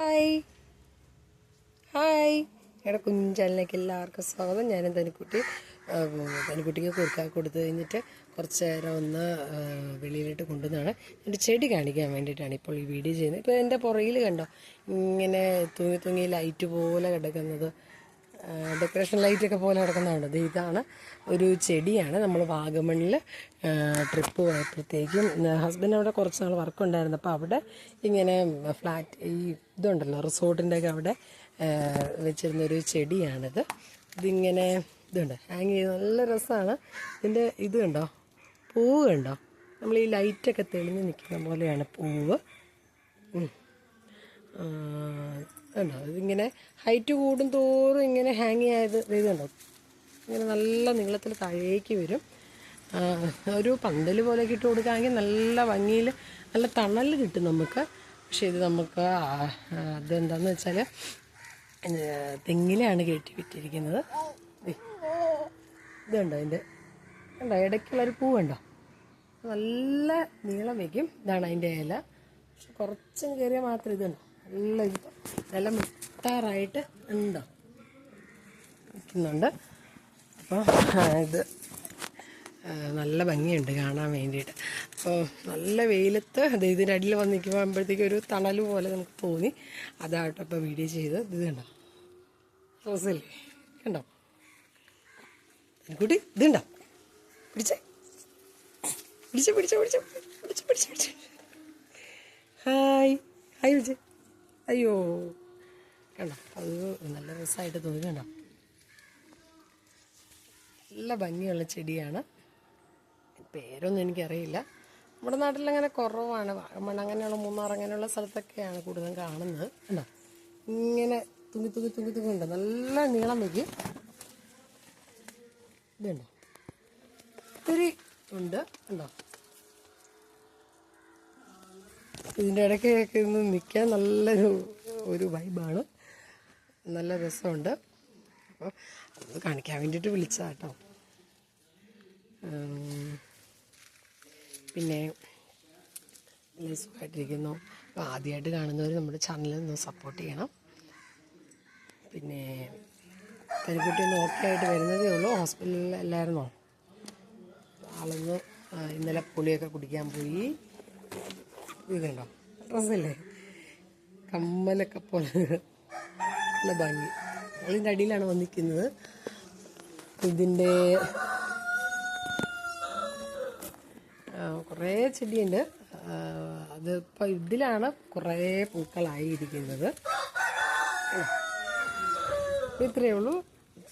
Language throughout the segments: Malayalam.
ഹായ്. ഹായ്. എടാ കുഞ്ചാലിലേക്ക് എല്ലാവർക്കും സ്വാഗതം. ഞാൻ തനിക്കുട്ടി തനിക്കുട്ടിക്ക് കുറുക്കാൻ കൊടുത്തു കഴിഞ്ഞിട്ട് കുറച്ച് നേരം ഒന്ന് വെളിയിലോട്ട് കൊണ്ടുവന്നാണ്. എന്റെ ചെടി കാണിക്കാൻ വേണ്ടിയിട്ടാണ് ഇപ്പോൾ ഈ വീഡിയോ ചെയ്യുന്നത്. ഇപ്പോൾ എന്റെ പുറകിൽ കണ്ടോ ഇങ്ങനെ തൂങ്ങി തൂങ്ങി ലൈറ്റ് പോലെ കിടക്കുന്നത്. ഡെക്കറേഷൻ ലൈറ്റൊക്കെ പോലെ കിടക്കുന്നതാണ് ഇത് ഇതാണ് ഒരു ചെടിയാണ്. നമ്മൾ വാഗമണിൽ ട്രിപ്പ് പോയപ്പോഴത്തേക്കും ഹസ്ബൻഡ് അവിടെ കുറച്ച് നാൾ വർക്ക് ഉണ്ടായിരുന്നു. അപ്പോൾ അവിടെ ഇങ്ങനെ ഫ്ലാറ്റ് ഈ ഇതുണ്ടല്ലോ റിസോർട്ടിന്റെ ഒക്കെ അവിടെ വെച്ചിരുന്നൊരു ചെടിയാണിത്. ഇതിങ്ങനെ ഇതുണ്ട്. ഹാങ് ചെയ്ത് നല്ല രസമാണ് ഇതിന്റെ ഇത് കണ്ടോ? പൂവ് കണ്ടോ? നമ്മൾ ഈ ലൈറ്റൊക്കെ തെളിഞ്ഞ് നിൽക്കുന്ന പോലെയാണ് പൂവ്. കണ്ടോ ഇതിങ്ങനെ ഹൈറ്റ് കൂടും തോറും ഇങ്ങനെ ഹാങ് ആയത് ഇത് കണ്ടോ? ഇങ്ങനെ നല്ല നീളത്തിൽ താഴേക്ക് വരും. ഒരു പന്തൽ പോലെ ഇട്ട് കൊടുക്കുകയാണെങ്കിൽ നല്ല ഭംഗിയിൽ നല്ല തണൽ കിട്ടും നമുക്ക്. പക്ഷേ ഇത് നമുക്ക് അതെന്താണെന്ന് വെച്ചാൽ തെങ്ങിലാണ് കയറ്റി വിറ്റിരിക്കുന്നത് ഇതുണ്ടോ അതിന്റെ? ഉണ്ടോ ഇടയ്ക്കുള്ളൊരു പൂവുണ്ടോ നല്ല നീളം വയ്ക്കും. ഇതാണ് അതിന്റെ ഇല. പക്ഷെ കുറച്ചും കയറിയാൽ മാത്രം ഇതുണ്ടോ നല്ല ഇത്. നല്ല മുട്ടാറായിട്ട് ഉണ്ടോ? നിൽക്കുന്നുണ്ട് അപ്പോൾ ഇത് നല്ല ഭംഗിയുണ്ട് കാണാൻ വേണ്ടിയിട്ട്. അപ്പോൾ നല്ല വെയിലത്ത് അത് ഇതിന്റെ അടിയിൽ വന്ന് നിൽക്കുമ്പോഴത്തേക്കും ഒരു തണൽ പോലെ നമുക്ക് തോന്നി. അതായിട്ട് ഇപ്പോൾ വീഡിയോ ചെയ്ത് ഇത് കണ്ടോ? റോസല്ലേ കണ്ടോ? കുട്ടി ഇതുണ്ടോ പിടിച്ചേ. പിടിച്ച പിടിച്ച പിടിച്ച പിടിച്ച പിടിച്ച പിടിച്ച. ഹായ്. ഹായ് വിജയ്. അയ്യോ. കണ്ടോ? അത് നല്ല രസമായിട്ട് തോന്നി കണ്ടോ? നല്ല ഭംഗിയുള്ള ചെടിയാണ്. പേരൊന്നും എനിക്കറിയില്ല. നമ്മുടെ നാട്ടിൽ അങ്ങനെ കുറവാണ്. വാഗമൺ അങ്ങനെയുള്ള മൂന്നാർ അങ്ങനെയുള്ള സ്ഥലത്തൊക്കെയാണ് കൂടുതലും കാണുന്നത്. കണ്ടോ? ഇങ്ങനെ തുങ്ങി തുങ്ങി തുങ്ങി തുങ്ങി ഉണ്ട്. നല്ല നീളം വയ്ക്കും. ഇതുണ്ടോ. ഒത്തിരി ഉണ്ട്. ഉണ്ടോ ഇതിന്റെ ഇടയ്ക്കൊക്കെ ഇന്ന് നിൽക്കാൻ നല്ലൊരു ഒരു വൈബാണ് നല്ല രസമുണ്ട്. അപ്പോൾ അത് കാണിക്കാൻ വേണ്ടിയിട്ട് വിളിച്ചതാ കേട്ടോ പിന്നെ സുഖമായിട്ടിരിക്കുന്നു അപ്പോൾ ആദ്യമായിട്ട് കാണുന്നവർ നമ്മുടെ ചാനലിൽ ഒന്ന് സപ്പോർട്ട് ചെയ്യണം. പിന്നെ കരിക്കുട്ടി ഒന്ന് ഓക്കെ ആയിട്ട് വരുന്നതേ ഉള്ളൂ. ഹോസ്പിറ്റലിൽ അല്ലായിരുന്നോ ആളൊന്ന് ഇന്നലെ പുളിയൊക്കെ കുടിക്കാൻ പോയി. ഇത് കണ്ടോ ഡ്രസ്സല്ലേ? കമ്മലൊക്കെ പോലെ. നല്ല ഭംഗി. അതിന്റെ അടിയിലാണ് വന്നിരിക്കുന്നത്. ഇതിന്റെ കുറേ ചെടിയുണ്ട്. അത് ഇപ്പം ഇതിലാണ് കുറേ പൂക്കളായിരിക്കുന്നത്. ഇത്രയേ ഉള്ളൂ.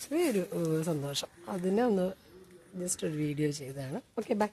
ചെറിയൊരു സന്തോഷം. അതിനെ ഒന്ന് ജസ്റ്റ് ഒരു വീഡിയോ ചെയ്തതാണ്. Okay bye